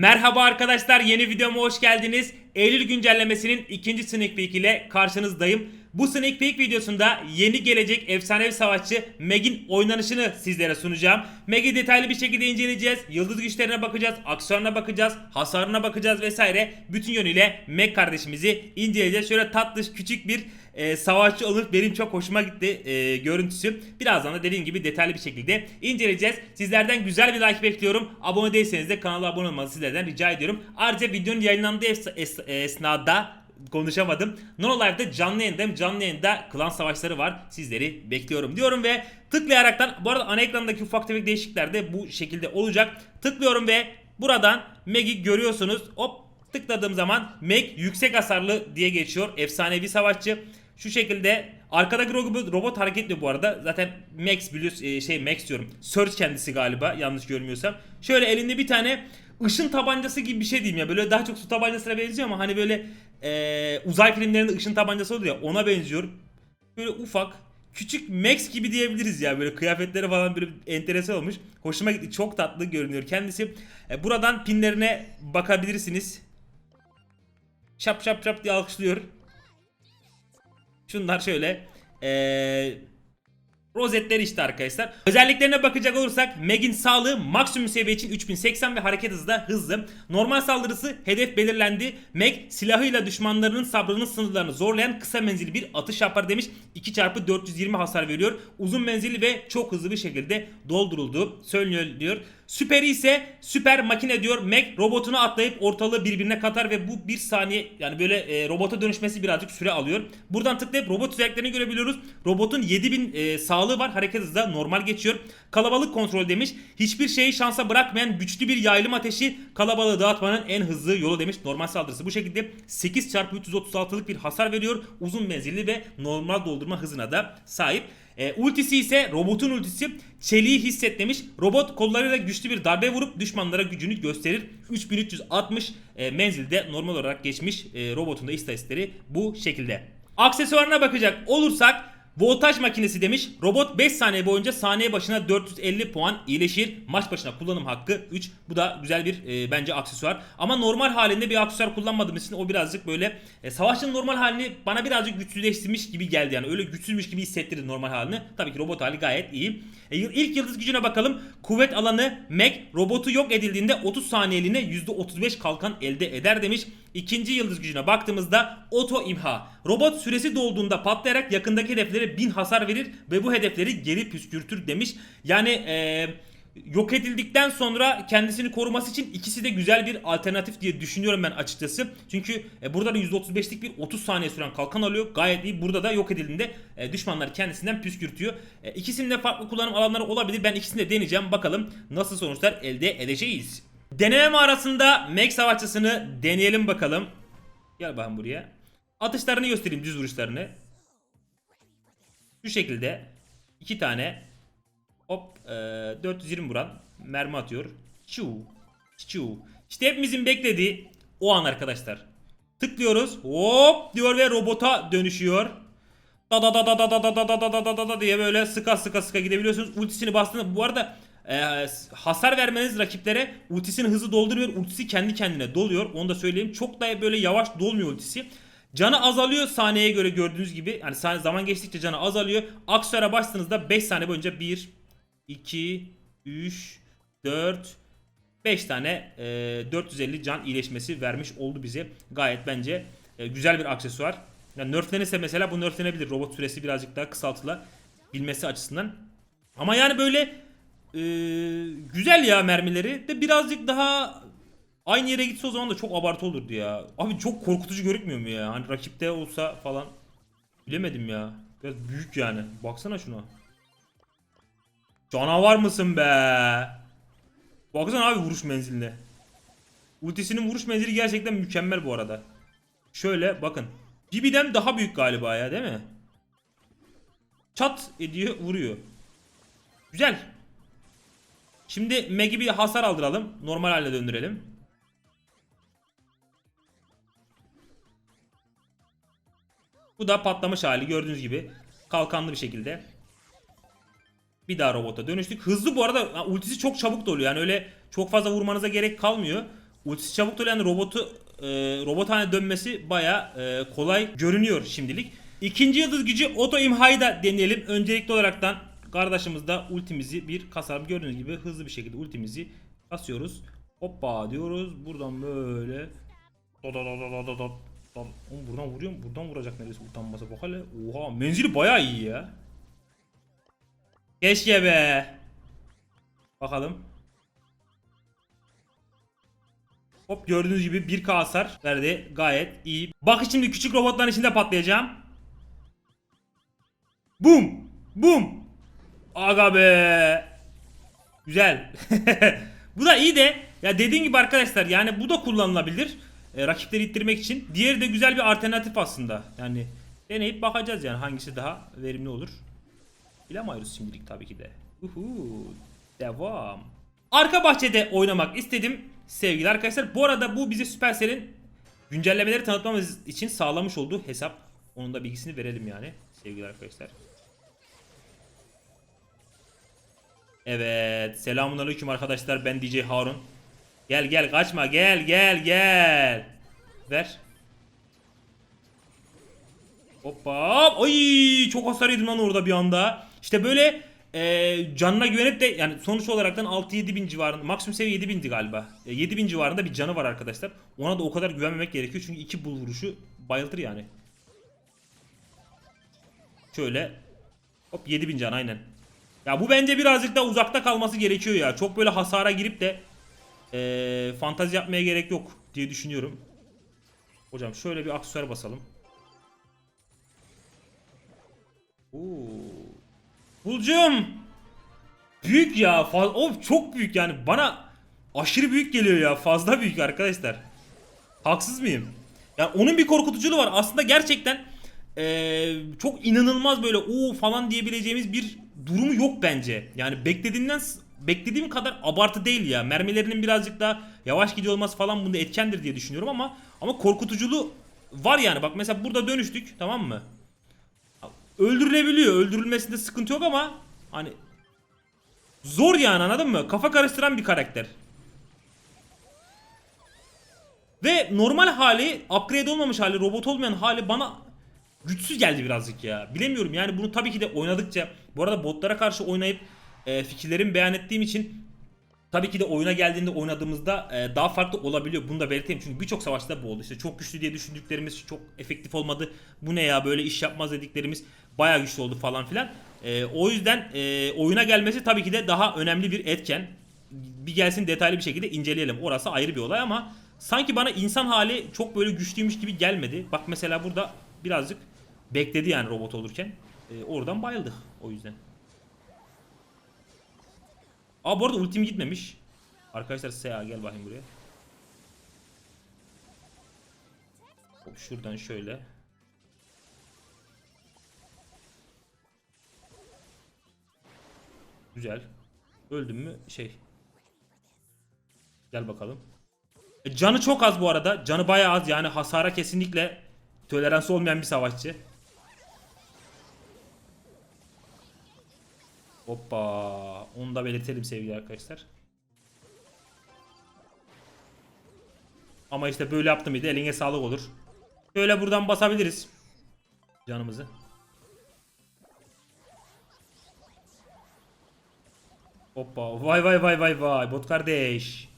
Merhaba arkadaşlar yeni videoma hoş geldiniz. Eylül güncellemesinin ikinci sneak peek ile karşınızdayım. Bu sneak peek videosunda yeni gelecek efsanevi savaşçı Meg'in oynanışını sizlere sunacağım. Meg'i detaylı bir şekilde inceleyeceğiz. Yıldız güçlerine bakacağız, aksiyonuna bakacağız, hasarına bakacağız vesaire. Bütün yönüyle Meg kardeşimizi inceleyeceğiz. Şöyle tatlış küçük bir e, savaşçı olur. Benim çok hoşuma gitti e, görüntüsü. Birazdan da dediğim gibi detaylı bir şekilde inceleyeceğiz. Sizlerden güzel bir like bekliyorum. Abone değilseniz de kanala abone olmanızı sizlerden rica ediyorum. Ayrıca videonun yayınlandığı es- es- esnada konuşamadım. Nono Live'da canlı yayındayım. Canlı yayında klan savaşları var. Sizleri bekliyorum diyorum ve tıklayaraktan bu arada ana ekrandaki ufak tefek değişiklikler de bu şekilde olacak. Tıklıyorum ve buradan Meg'i görüyorsunuz. Hop tıkladığım zaman Meg yüksek hasarlı diye geçiyor. Efsanevi savaşçı. Şu şekilde arkadaki robot, robot hareketli bu arada. Zaten Max biliyorsun e, şey Max diyorum. Surge kendisi galiba yanlış görmüyorsam. Şöyle elinde bir tane ışın tabancası gibi bir şey diyeyim ya. Böyle daha çok su tabancasına benziyor ama hani böyle e, uzay filmlerinde ışın tabancası olur ya ona benziyor. Böyle ufak küçük Max gibi diyebiliriz ya böyle kıyafetleri falan böyle enteresan olmuş. Hoşuma gitti. Çok tatlı görünüyor kendisi. E, buradan pinlerine bakabilirsiniz. Şap şap şap diye alkışlıyor. Şunlar şöyle eee rozetleri işte arkadaşlar. Özelliklerine bakacak olursak Meg'in sağlığı maksimum seviye için 3080 ve hareket hızı da hızlı. Normal saldırısı hedef belirlendi. Meg silahıyla düşmanlarının sabrının sınırlarını zorlayan kısa menzilli bir atış yapar demiş. 2 çarpı 420 hasar veriyor. Uzun menzilli ve çok hızlı bir şekilde doldurulduğu söyleniyor diyor. Süperi ise süper makine diyor. Meg robotunu atlayıp ortalığı birbirine katar ve bu bir saniye yani böyle e, robota dönüşmesi birazcık süre alıyor. Buradan tıklayıp robot özelliklerini görebiliyoruz. Robotun 7000 e, sağlığı var. Hareket hızı da normal geçiyor. Kalabalık kontrol demiş. Hiçbir şeyi şansa bırakmayan güçlü bir yaylım ateşi kalabalığı dağıtmanın en hızlı yolu demiş. Normal saldırısı bu şekilde 8 çarpı 336'lık bir hasar veriyor. Uzun menzilli ve normal doldurma hızına da sahip. E, ultisi ise robotun ultisi çeliği hisset demiş. Robot kollarıyla güçlü bir darbe vurup düşmanlara gücünü gösterir. 3360 e, menzilde normal olarak geçmiş e, robotun da istatistikleri bu şekilde. Aksesuarına bakacak olursak Voltaj makinesi demiş. Robot 5 saniye boyunca saniye başına 450 puan iyileşir. Maç başına kullanım hakkı 3. Bu da güzel bir e, bence aksesuar. Ama normal halinde bir aksesuar kullanmadığım için o birazcık böyle e, savaşçının normal halini bana birazcık güçsüzleştirmiş gibi geldi yani. Öyle güçsüzmüş gibi hissettirdi normal halini. Tabii ki robot hali gayet iyi. E, ilk yıldız gücüne bakalım. Kuvvet alanı Meg robotu yok edildiğinde 30 saniyeliğine %35 kalkan elde eder demiş. İkinci yıldız gücüne baktığımızda oto imha. Robot süresi dolduğunda patlayarak yakındaki hedeflere 1000 hasar verir ve bu hedefleri geri püskürtür demiş. Yani eee yok edildikten sonra kendisini koruması için ikisi de güzel bir alternatif diye düşünüyorum ben açıkçası. Çünkü e, burada da %35'lik bir 30 saniye süren kalkan alıyor. Gayet iyi. Burada da yok edildiğinde e, düşmanlar kendisinden püskürtüyor. E, ikisinin de farklı kullanım alanları olabilir. Ben ikisini de deneyeceğim. Bakalım nasıl sonuçlar elde edeceğiz. Deneme mağarasında Meg savaşçısını deneyelim bakalım. Gel bakalım buraya. Atışlarını göstereyim düz vuruşlarını. Şu şekilde iki tane hop e, 420 vuran mermi atıyor. Çu çu. İşte hepimizin beklediği o an arkadaşlar. Tıklıyoruz. Hop diyor ve robota dönüşüyor. Da da da da da da da da da da da da diye böyle sıka sıka sıka gidebiliyorsunuz. Ultisini bastığında bu arada e, hasar vermeniz rakiplere ultisinin hızı dolduruyor. Ultisi kendi kendine doluyor. Onu da söyleyeyim. Çok da böyle yavaş dolmuyor ultisi. Canı azalıyor saniyeye göre gördüğünüz gibi. Yani zaman geçtikçe canı azalıyor. Aksiyona bastığınızda 5 saniye boyunca 1, 2, 3, 4, 5 tane e, 450 can iyileşmesi vermiş oldu bize. Gayet bence e, güzel bir aksesuar. Yani nerflenirse mesela bu nerflenebilir. Robot süresi birazcık daha kısaltılabilmesi açısından. Ama yani böyle e, güzel ya mermileri de birazcık daha aynı yere gitse o zaman da çok abartı olurdu ya. Abi çok korkutucu görükmüyor mu ya? Hani rakipte olsa falan. Bilemedim ya. Biraz büyük yani. Baksana şuna. Canavar mısın be? Baksana abi vuruş menziline. Ultisinin vuruş menzili gerçekten mükemmel bu arada. Şöyle bakın. Bibi'den daha büyük galiba ya değil mi? Çat ediyor vuruyor. Güzel. Şimdi Meg'i bir hasar aldıralım. Normal haline döndürelim. Bu da patlamış hali gördüğünüz gibi. Kalkanlı bir şekilde. Bir daha robota dönüştük. Hızlı bu arada ultisi çok çabuk doluyor. Yani öyle çok fazla vurmanıza gerek kalmıyor. ultisi çabuk dönen robotu e, robot haline dönmesi baya kolay görünüyor şimdilik. İkinci yıldız gücü oto imhayı da deneyelim. Öncelikli olaraktan kardeşimiz da ultimizi bir kasarım gördüğünüz gibi hızlı bir şekilde ultimizi kasıyoruz. Hoppa diyoruz. Buradan böyle da. Lan, Oğlum buradan vuruyor mu? Buradan vuracak neredeyse utanmasa bak hele. Oha menzili baya iyi ya. Keşke be. Bakalım. Hop gördüğünüz gibi 1k hasar verdi. Gayet iyi. Bak şimdi küçük robotların içinde patlayacağım. Bum. Bum. Aga be. Güzel. bu da iyi de ya dediğim gibi arkadaşlar yani bu da kullanılabilir. E, rakipleri ittirmek için. Diğeri de güzel bir alternatif aslında. Yani deneyip bakacağız yani hangisi daha verimli olur. Bilemeyiz şimdilik tabii ki de. Uhu. Devam. Arka bahçede oynamak istedim sevgili arkadaşlar. Bu arada bu bize Supercell'in güncellemeleri tanıtmamız için sağlamış olduğu hesap. Onun da bilgisini verelim yani sevgili arkadaşlar. Evet. Selamun aleyküm arkadaşlar. Ben DJ Harun. Gel gel kaçma. Gel gel gel. Ver. Hoppa. Ay çok hasar yedim lan orada bir anda. İşte böyle e, canına güvenip de yani sonuç olaraktan 6-7 bin civarında maksimum seviye 7 bindi galiba. E, 7 bin civarında bir canı var arkadaşlar. Ona da o kadar güvenmemek gerekiyor çünkü iki bul vuruşu bayıltır yani. Şöyle hop 7 bin can aynen. Ya bu bence birazcık da uzakta kalması gerekiyor ya. Çok böyle hasara girip de e, fantazi yapmaya gerek yok diye düşünüyorum. Hocam şöyle bir aksesuar basalım. Oo. Bulcum. Büyük ya. Fa- of çok büyük yani. Bana aşırı büyük geliyor ya. Fazla büyük arkadaşlar. Haksız mıyım? Yani onun bir korkutuculuğu var. Aslında gerçekten eee, çok inanılmaz böyle o falan diyebileceğimiz bir durumu yok bence. Yani beklediğimden beklediğim kadar abartı değil ya. Mermilerinin birazcık daha yavaş gidiyor olması falan bunda etkendir diye düşünüyorum ama ama korkutuculuğu var yani. Bak mesela burada dönüştük tamam mı? öldürülebiliyor. Öldürülmesinde sıkıntı yok ama hani zor yani anladın mı? Kafa karıştıran bir karakter. Ve normal hali, upgrade olmamış hali, robot olmayan hali bana güçsüz geldi birazcık ya. Bilemiyorum yani bunu tabii ki de oynadıkça bu arada botlara karşı oynayıp e, fikirlerimi beyan ettiğim için Tabii ki de oyuna geldiğinde oynadığımızda e, daha farklı olabiliyor. Bunu da belirteyim çünkü birçok savaşta bu oldu. İşte çok güçlü diye düşündüklerimiz çok efektif olmadı. Bu ne ya böyle iş yapmaz dediklerimiz bayağı güçlü oldu falan filan. E, o yüzden e, oyuna gelmesi tabii ki de daha önemli bir etken. Bir gelsin detaylı bir şekilde inceleyelim. Orası ayrı bir olay ama sanki bana insan hali çok böyle güçlüymüş gibi gelmedi. Bak mesela burada birazcık bekledi yani robot olurken. E, oradan bayıldı o yüzden. Aa bu arada ultim gitmemiş. Arkadaşlar SA gel bakayım buraya. Hop şuradan şöyle. Güzel. Öldüm mü şey. Gel bakalım. E, canı çok az bu arada. Canı bayağı az yani hasara kesinlikle toleransı olmayan bir savaşçı. Hoppa. Onu da belirtelim sevgili arkadaşlar. Ama işte böyle yaptım mıydı eline sağlık olur. Şöyle buradan basabiliriz. Canımızı. Hoppa. Vay vay vay vay vay. Bot kardeş.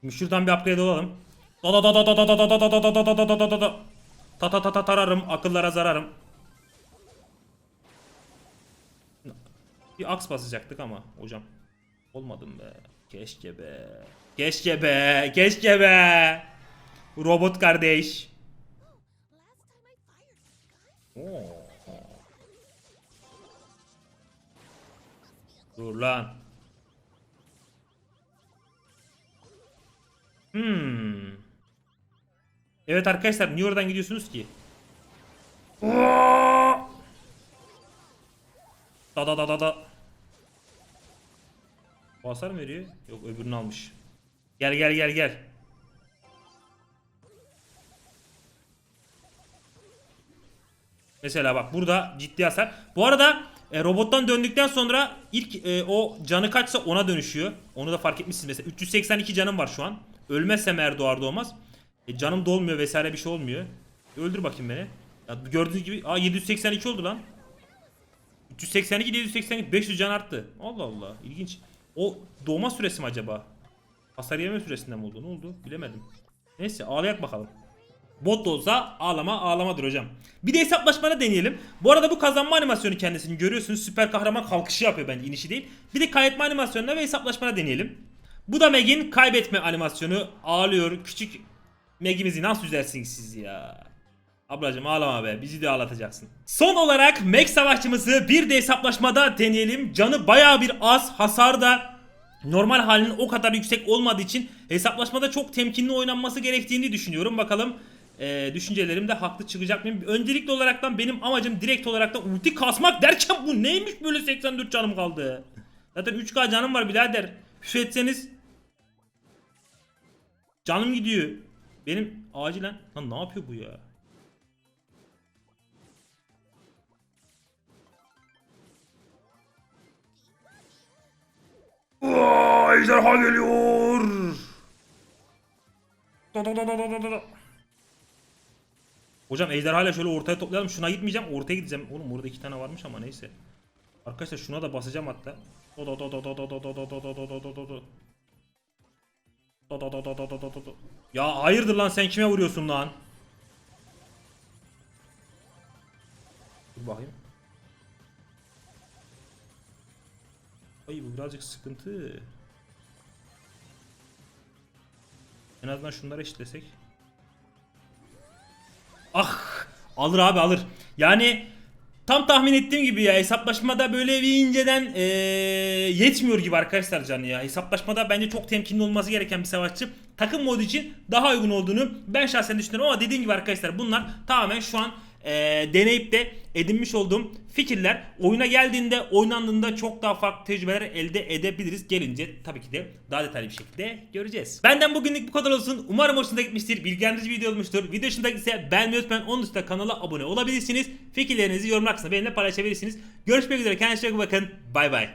Şimdi şuradan bir upgrade olalım. Da da da da da da da da da da da da da da da da da. Ta ta ta ta tararım. Akıllara zararım. Bir aks basacaktık ama hocam. Olmadım be. Keşke be. Keşke be. Keşke be. Robot kardeş. Oo. Dur lan. Hmm. Evet arkadaşlar niye oradan gidiyorsunuz ki? Oo! Da da da da da. Bu hasar mı veriyor? Yok öbürünü almış. Gel gel gel gel. Mesela bak burada ciddi hasar. Bu arada E, robottan döndükten sonra ilk e, o canı kaçsa ona dönüşüyor. Onu da fark etmişsiniz mesela. 382 canım var şu an. Ölmezsem eğer doğar doğmaz. E, canım dolmuyor vesaire bir şey olmuyor. Öldür bakayım beni. Ya, gördüğünüz gibi aa 782 oldu lan. 382 782 500 can arttı. Allah Allah ilginç. O doğma süresi mi acaba? Hasar yeme süresinden mi oldu? Ne oldu? Bilemedim. Neyse ağlayak bakalım. Bot da olsa ağlama ağlamadır hocam. Bir de hesaplaşmada deneyelim. Bu arada bu kazanma animasyonu kendisini görüyorsunuz. Süper kahraman kalkışı yapıyor bence inişi değil. Bir de kaybetme animasyonuna ve hesaplaşmada deneyelim. Bu da Meg'in kaybetme animasyonu. Ağlıyor. Küçük Meg'imizi nasıl üzersiniz siz ya? Ablacım ağlama be bizi de ağlatacaksın. Son olarak Meg savaşçımızı bir de hesaplaşmada deneyelim. Canı baya bir az hasar da normal halinin o kadar yüksek olmadığı için hesaplaşmada çok temkinli oynanması gerektiğini düşünüyorum. Bakalım eee düşüncelerim de haklı çıkacak mıyım? Öncelikli olaraktan benim amacım direkt olaraktan ulti kasmak derken bu neymiş böyle 84 canım kaldı. Zaten 3k canım var birader. Şu etseniz canım gidiyor. Benim acilen lan ne yapıyor bu ya? Aa, ejderha geliyor. Da, da, da, da, da, da, da. Hocam ejderhayla şöyle ortaya toplayalım. Şuna gitmeyeceğim. Ortaya gideceğim. Oğlum orada iki tane varmış ama neyse. Arkadaşlar şuna da basacağım hatta. Da da da da da da da da da da da da da da da da. Da da da da da da da da da. Ya hayırdır lan sen kime vuruyorsun lan? Dur bakayım. Ay bu birazcık sıkıntı. En azından şunları eşitlesek. Ah! Alır abi alır. Yani tam tahmin ettiğim gibi ya hesaplaşmada böyle bir inceden eee, yetmiyor gibi arkadaşlar canı ya. Hesaplaşmada bence çok temkinli olması gereken bir savaşçı. Takım modu için daha uygun olduğunu ben şahsen düşünüyorum ama dediğim gibi arkadaşlar bunlar tamamen şu an eee, deneyip de edinmiş olduğum fikirler. Oyuna geldiğinde oynandığında çok daha farklı tecrübeler elde edebiliriz. Gelince tabii ki de daha detaylı bir şekilde göreceğiz. Benden bugünlük bu kadar olsun. Umarım hoşunuza gitmiştir. Bilgilendirici bir video olmuştur. Video hoşunuza ise beğenmeyi unutmayın. Onun dışında kanala abone olabilirsiniz. Fikirlerinizi yorumlar kısmında benimle paylaşabilirsiniz. Görüşmek üzere. Kendinize iyi bakın. Bay bay.